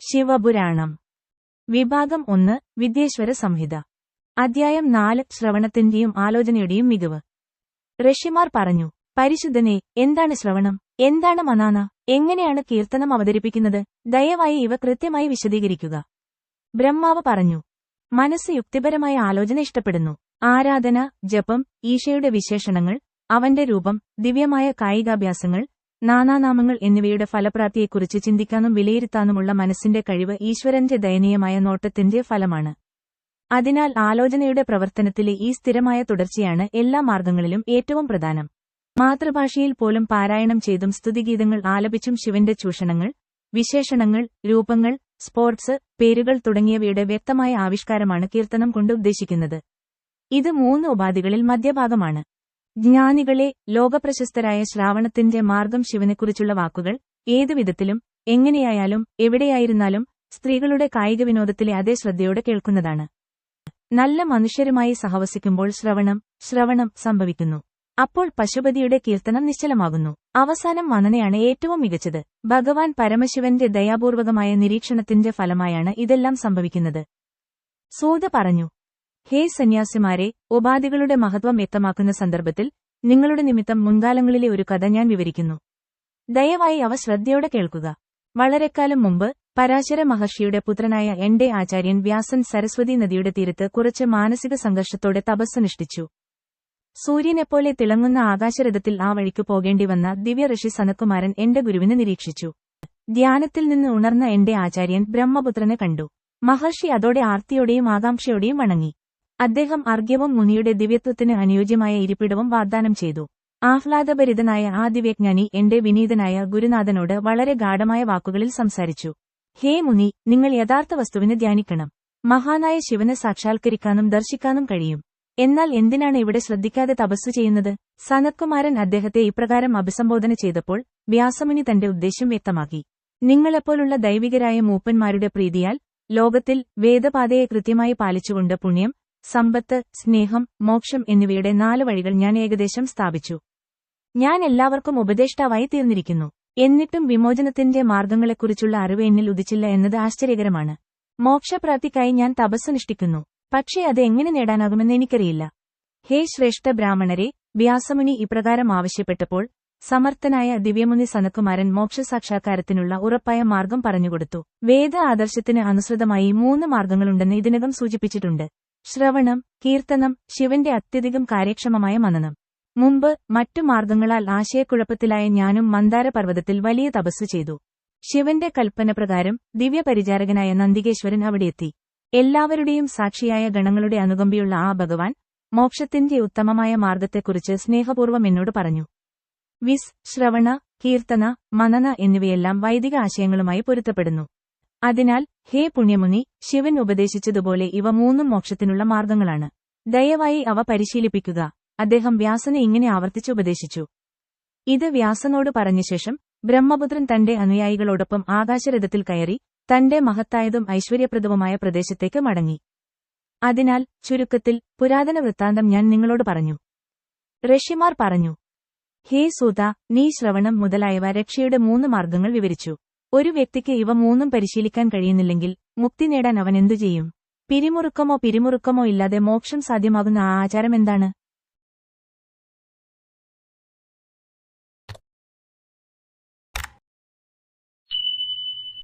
ശിവപുരാണം. വിഭാഗം ഒന്ന് വിദ്യേശ്വര സംഹിത. അധ്യായം നാല് ശ്രവണത്തിന്റെയും ആലോചനയുടെയും മികവ്. ഋഷിമാർ പറഞ്ഞു പരിശുദ്ധനെ എന്താണ് ശ്രവണം? എന്താണ് മനാന? എങ്ങനെയാണ് കീർത്തനം അവതരിപ്പിക്കുന്നത്? ദയവായി ഇവ കൃത്യമായി വിശദീകരിക്കുക. ബ്രഹ്മാവ് പറഞ്ഞു മനസ്സ് യുക്തിപരമായ ആലോചന ഇഷ്ടപ്പെടുന്നു. ആരാധന ജപം ഈശയുടെ വിശേഷണങ്ങൾ അവന്റെ രൂപം ദിവ്യമായ കായികാഭ്യാസങ്ങൾ നാനാനാമങ്ങൾ എന്നിവയുടെ ഫലപ്രാപ്തിയെക്കുറിച്ച് ചിന്തിക്കാനും വിലയിരുത്താനുമുള്ള മനസ്സിന്റെ കഴിവ് ഈശ്വരന്റെ ദയനീയമായ നോട്ടത്തിന്റെ ഫലമാണ്. അതിനാൽ ആലോചനയുടെ പ്രവർത്തനത്തിലെ ഈ സ്ഥിരമായ തുടർച്ചയാണ് എല്ലാ മാർഗങ്ങളിലും ഏറ്റവും പ്രധാനം. മാതൃഭാഷയിൽ പോലും പാരായണം ചെയ്തും സ്തുതിഗീതങ്ങൾ ആലപിച്ചും ശിവന്റെ ചൂഷണങ്ങൾ വിശേഷണങ്ങൾ രൂപങ്ങൾ സ്പോർട്സ് പേരുകൾ തുടങ്ങിയവയുടെ വ്യക്തമായ ആവിഷ്കാരമാണ് കീർത്തനം കൊണ്ട് ഉദ്ദേശിക്കുന്നത്. ഇത് മൂന്ന് ഉപാധികളിൽ മധ്യഭാഗമാണ്. ജ്ഞാനികളെ ലോകപ്രശസ്തരായ ശ്രാവണത്തിന്റെ മാർഗം ശിവനെക്കുറിച്ചുള്ള വാക്കുകൾ ഏതു വിധത്തിലും എങ്ങനെയായാലും എവിടെയായിരുന്നാലും സ്ത്രീകളുടെ കായിക വിനോദത്തിലെ അതേ ശ്രദ്ധയോടെ കേൾക്കുന്നതാണ്. നല്ല മനുഷ്യരുമായി സഹവസിക്കുമ്പോൾ ശ്രവണം ശ്രവണം സംഭവിക്കുന്നു. അപ്പോൾ പശുപതിയുടെ കീർത്തനം നിശ്ചലമാകുന്നു. അവസാനം മനനയാണ് ഏറ്റവും മികച്ചത്. ഭഗവാൻ പരമശിവന്റെ ദയാപൂർവകമായ നിരീക്ഷണത്തിന്റെ ഫലമായാണ് ഇതെല്ലാം സംഭവിക്കുന്നത്. സൂത പറഞ്ഞു ഹേ സന്യാസിമാരെ ഉപാധികളുടെ മഹത്വം വ്യക്തമാക്കുന്ന സന്ദർഭത്തിൽ നിങ്ങളുടെ നിമിത്തം മുൻകാലങ്ങളിലെ ഒരു കഥ ഞാൻ വിവരിക്കുന്നു. ദയവായി അവ ശ്രദ്ധയോടെ കേൾക്കുക. വളരെക്കാലം മുമ്പ് പരാശര മഹർഷിയുടെ പുത്രനായ എന്റെ ആചാര്യൻ വ്യാസൻ സരസ്വതി നദിയുടെ തീരത്ത് കുറച്ച് മാനസിക സംഘർഷത്തോടെ തപസ്സനുഷ്ഠിച്ചു സൂര്യനെപ്പോലെ തിളങ്ങുന്ന ആകാശരഥത്തിൽ ആ വഴിക്കു പോകേണ്ടി വന്ന ദിവ്യ ഋഷി സനക്കുമാരൻ എന്റെ ഗുരുവിനെ നിരീക്ഷിച്ചു. ധ്യാനത്തിൽ നിന്ന് ഉണർന്ന എന്റെ ആചാര്യൻ ബ്രഹ്മപുത്രനെ കണ്ടു. മഹർഷി അതോടെ ആർത്തിയോടെയും ആകാംക്ഷയോടെയും വണങ്ങി. അദ്ദേഹം അർഘ്യവും മുനിയുടെ ദിവ്യത്വത്തിന് അനുയോജ്യമായ ഇരിപ്പിടവും വാഗ്ദാനം ചെയ്തു. ആഹ്ലാദഭരിതനായ ആ ദിവ്യജ്ഞാനി എന്റെ വിനീതനായ ഗുരുനാഥനോട് വളരെ ഗാഢമായ വാക്കുകളിൽ സംസാരിച്ചു. ഹേ മുനി നിങ്ങൾ യഥാർത്ഥ വസ്തുവിനെ ധ്യാനിക്കണം. മഹാനായ ശിവനെ സാക്ഷാത്കരിക്കാനും ദർശിക്കാനും കഴിയും. എന്നാൽ എന്തിനാണ് ഇവിടെ ശ്രദ്ധിക്കാതെ തപസ്സു ചെയ്യുന്നത്? സനത്കുമാരൻ അദ്ദേഹത്തെ ഇപ്രകാരം അഭിസംബോധന ചെയ്തപ്പോൾ വ്യാസമുനി തന്റെ ഉദ്ദേശ്യം വ്യക്തമാക്കി. നിങ്ങളെപ്പോലുള്ള ദൈവികരായ മൂപ്പന്മാരുടെ പ്രീതിയാൽ ലോകത്തിൽ വേദപാതയെ കൃത്യമായി പാലിച്ചുകൊണ്ട് പുണ്യം സമ്പത്ത് സ്നേഹം മോക്ഷം എന്നിവയുടെ നാല് വഴികൾ ഞാൻ ഏകദേശം സ്ഥാപിച്ചു. ഞാൻ എല്ലാവർക്കും ഉപദേഷ്ടാവായി തീർന്നിരിക്കുന്നു. എന്നിട്ടും വിമോചനത്തിന്റെ മാർഗങ്ങളെക്കുറിച്ചുള്ള അറിവ് എന്നിൽ ഉദിച്ചില്ല എന്നത് ആശ്ചര്യകരമാണ്. മോക്ഷപ്രാപ്തിക്കായി ഞാൻ തപസ്സനുഷ്ഠിക്കുന്നു പക്ഷേ അത് എങ്ങനെ നേടാനാകുമെന്ന് എനിക്കറിയില്ല. ഹേ ശ്രേഷ്ഠ ബ്രാഹ്മണരെ വ്യാസമുനി ഇപ്രകാരം ആവശ്യപ്പെട്ടപ്പോൾ സമർത്ഥനായ ദിവ്യമുനി സനക്കുമാരൻ മോക്ഷസാക്ഷാത്കാരത്തിനുള്ള ഉറപ്പായ മാർഗം പറഞ്ഞുകൊടുത്തു വേദ ആദർശത്തിന് അനുസൃതമായി മൂന്ന് മാർഗങ്ങളുണ്ടെന്ന് ഇതിനകം സൂചിപ്പിച്ചിട്ടുണ്ട്. ശ്രവണം കീർത്തനം ശിവന്റെ അത്യധികം കാര്യക്ഷമമായ മനനം. മുമ്പ് മറ്റു മാർഗങ്ങളാൽ ആശയക്കുഴപ്പത്തിലായ ഞാനും മന്ദാരപർവതത്തിൽ വലിയ തപസ് ചെയ്തു. ശിവന്റെ കൽപ്പനപ്രകാരം ദിവ്യപരിചാരകനായ നന്ദികേശ്വരൻ അവിടെയെത്തി. എല്ലാവരുടെയും സാക്ഷിയായ ഗണങ്ങളുടെ അനുകമ്പിയുള്ള ആ ഭഗവാൻ മോക്ഷത്തിന്റെ ഉത്തമമായ മാർഗത്തെക്കുറിച്ച് സ്നേഹപൂർവം എന്നോട് പറഞ്ഞു. വിസ് ശ്രവണ കീർത്തന മനന എന്നിവയെല്ലാം വൈദിക ആശയങ്ങളുമായി പൊരുത്തപ്പെടുന്നു. അതിനാൽ ഹേ പുണ്യമുനി ശിവൻ ഉപദേശിച്ചതുപോലെ ഇവ മൂന്നും മോക്ഷത്തിനുള്ള മാർഗങ്ങളാണ്. ദയവായി അവ പരിശീലിപ്പിക്കുക. അദ്ദേഹം വ്യാസനെ ഇങ്ങനെ ആവർത്തിച്ചുപദേശിച്ചു ഇത് വ്യാസനോട് പറഞ്ഞ ശേഷം ബ്രഹ്മപുത്രൻ തന്റെ അനുയായികളോടൊപ്പം ആകാശരഥത്തിൽ കയറി തന്റെ മഹത്തായതും ഐശ്വര്യപ്രദവുമായ പ്രദേശത്തേക്ക് മടങ്ങി. അതിനാൽ ചുരുക്കത്തിൽ പുരാതന വൃത്താന്തം ഞാൻ നിങ്ങളോട് പറഞ്ഞു. ഋഷിമാർ പറഞ്ഞു ഹേ സൂത നീ ശ്രവണം മുതലായവ രക്ഷയുടെ മൂന്ന് മാർഗങ്ങൾ വിവരിച്ചു. ഒരു വ്യക്തിക്ക് ഇവ മൂന്നും പരിശീലിക്കാൻ കഴിയുന്നില്ലെങ്കിൽ മുക്തി നേടാൻ അവൻ എന്തു ചെയ്യും പിരിമുറുക്കമോ പിരിമുറുക്കമോ ഇല്ലാതെ മോക്ഷം സാധ്യമാകുന്ന ആ ആചാരം എന്താണ്?